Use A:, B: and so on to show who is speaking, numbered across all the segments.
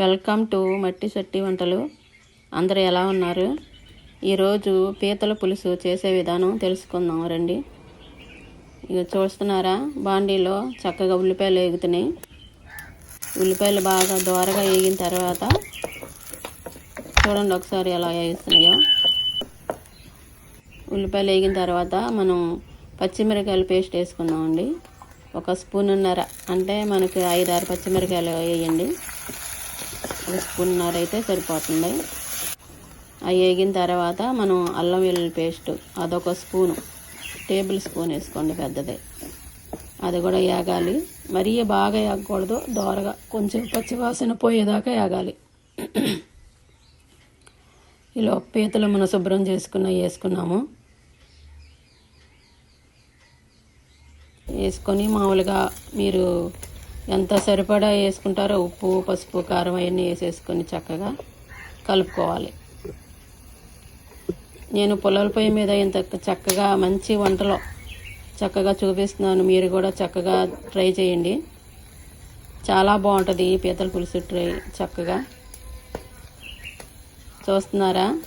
A: Welcome to మట్టి చట్టి వంటలు. అందరూ ఎలా ఉన్నారు? ఈరోజు పీతల పులుసు చేసే విధానం తెలుసుకుందాం రండి. ఇక చూస్తున్నారా? బాండీలో చక్కగా ఉల్లిపాయలు వేగుతున్నాయి ఉల్లిపాయలు బాగా దోరగా వేగిన తర్వాత చూడండి ఒకసారి ఎలా వేస్తున్నాయో ఉల్లిపాయలు వేగిన తర్వాత మనం పచ్చిమిరకాయలు పేస్ట్ వేసుకుందామండి. ఒక స్పూన్నర అంటే మనకి ఐదు ఆరు పచ్చిమిరకాయలు వేయండి. స్పూన్నర అయితే సరిపోతుంది. అవి వేగిన తర్వాత మనం అల్లం వెల్లుల్లి పేస్ట్ అదొక స్పూను టేబుల్ స్పూన్ వేసుకోండి పెద్దది. అది కూడా వేగాలి. మరీ బాగా వేగకూడదు దోరగా కొంచెం పచ్చివాసన పోయేదాకా వేగాలి. ఇలా పీతలు మనం శుభ్రం చేసుకున్న వేసుకున్నాము. వేసుకొని మామూలుగా మీరు ఎంత సరిపడా వేసుకుంటారో ఉప్పు పసుపు కారం అవన్నీ వేసేసుకొని చక్కగా కలుపుకోవాలి. నేను పొలాల పొయ్యి మీద ఇంత చక్కగా మంచి వంటలో చక్కగా చూపిస్తున్నాను. మీరు కూడా చక్కగా ట్రై చేయండి. చాలా బాగుంటుంది పీతల పులుసు ట్రై చక్కగా. చూస్తున్నారా?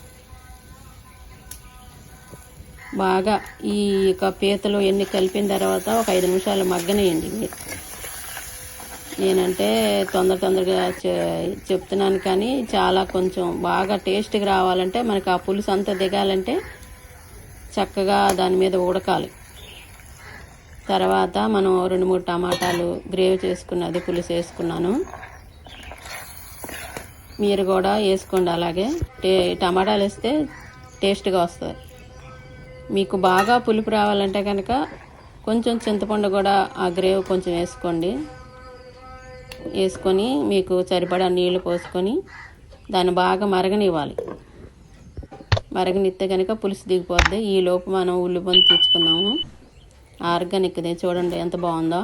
A: బాగా ఈ యొక్క పీతలు ఎన్ని కలిపిన తర్వాత ఒక ఐదు నిమిషాలు మగ్గనేయండి మీరు. నేనంటే తొందర తొందరగా చెప్తున్నాను కానీ చాలా కొంచెం బాగా టేస్ట్గా రావాలంటే మనకి ఆ పులుసు అంతా దిగాలంటే చక్కగా దాని మీద ఉడకాలి. తర్వాత మనం రెండు మూడు టమాటాలు గ్రేవ్ చేసుకున్నది పులుసు వేసుకున్నాను. మీరు కూడా వేసుకోండి అలాగే. టే టమాటాలు వేస్తే టేస్ట్గా వస్తుంది మీకు బాగా పులుపు రావాలంటే కనుక కొంచెం చింతపండు కూడా ఆ గ్రేవ్ కొంచెం వేసుకోండి. వేసుకొని మీకు సరిపడా నీళ్ళు పోసుకొని దాన్ని బాగా మరగనివ్వాలి. మరగనిస్తే కనుక పులుసు దిగిపోద్ది. ఈ లోపు మనం ఉల్లిపొంది తెచ్చుకుందాము ఆర్గానిక్ది చూడండి ఎంత బాగుందో.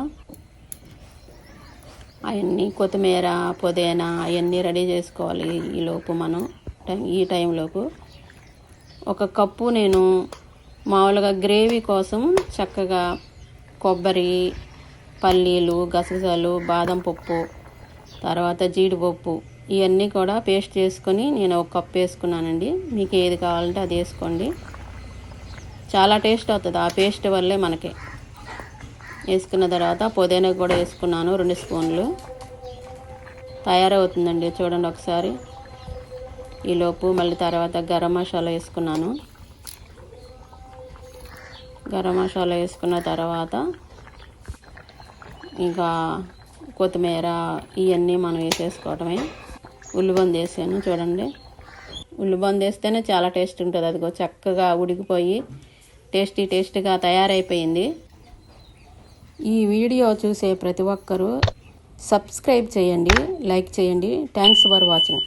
A: అవన్నీ కొత్తిమీర పుదీనా అవన్నీ రెడీ చేసుకోవాలి ఈ లోపు మనం ఈ టైంలోపు. ఒక కప్పు నేను మామూలుగా గ్రేవీ కోసం చక్కగా కొబ్బరి పల్లీలు గసగసాలు బాదం పప్పు తర్వాత జీడిపప్పు ఇవన్నీ కూడా పేస్ట్ చేసుకొని నేను ఒక కప్ వేసుకున్నానండి. మీకు ఏది కావాలంటే అది వేసుకోండి. చాలా టేస్ట్ అవుతుంది. ఆ పేస్ట్ వల్లే మనకి. వేసుకున్న తర్వాత పుదీనా కూడా వేసుకున్నాను రెండు స్పూన్లు. తయారవుతుందండి చూడండి ఒకసారి. ఈలోపు మళ్ళీ తర్వాత గరం మసాలా వేసుకున్నాను. గరం మసాలా వేసుకున్న తర్వాత ఇంకా కొత్తిమీర ఇవన్నీ మనం వేసేసుకోవటమే. ఉల్లిబంద వేసాను చూడండి. ఉల్లిబంద వేస్తేనే చాలా టేస్ట్ ఉంటుంది. అదిగో చక్కగా ఉడికిపోయి టేస్టీ టేస్టీగా తయారైపోయింది. ఈ వీడియో చూసే ప్రతి ఒక్కరూ సబ్స్క్రైబ్ చేయండి లైక్ చేయండి. Thanks for watching